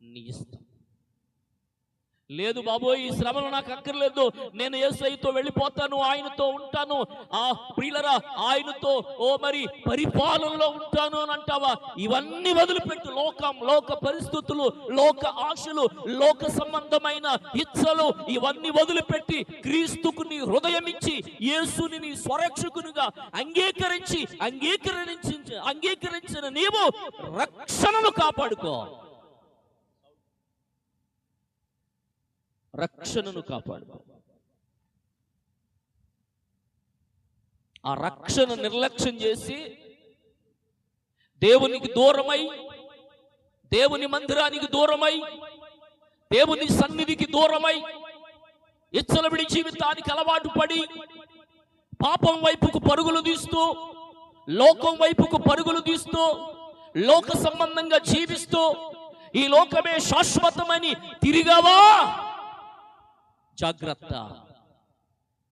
నీ ఇష్టం. లేదు బాబోయ్ ఈ శ్రమలు నాకు అక్కర్లేదు. నేను యేసయ్యతో వెళ్ళిపోతాను ఆయనతో ఉంటాను. ఆ ప్రియులరా ఆయనతో ఓ మరి పరిపాలనలో ఉంటాను అని అంటావా? ఇవన్నీ వదిలిపెట్టు. లోకం లోక పరిస్థితులు లోక ఆశలు లోక సంబంధమైన ఇచ్చలు ఇవన్నీ వదిలిపెట్టి క్రీస్తుకు నీ హృదయం ఇచ్చి యేసుని నీ స్వరక్షకునిగా అంగీకరించి అంగీకరించి అంగీకరించిన నీవు రక్షణను కాపాడుకో. రక్షణను కాపాడు. ఆ రక్షణ నిర్లక్ష్యం చేసి దేవునికి దూరమై దేవుని మందిరానికి దూరమై దేవుని సన్నిధికి దూరమై ఇచ్చలబిడి జీవితానికి అలవాటు పడి పాపం వైపుకు పరుగులు తీస్తూ లోకం వైపుకు పరుగులు తీస్తూ లోక సంబంధంగా జీవిస్తూ ఈ లోకమే శాశ్వతమని తిరిగావా? జాగ్రత్త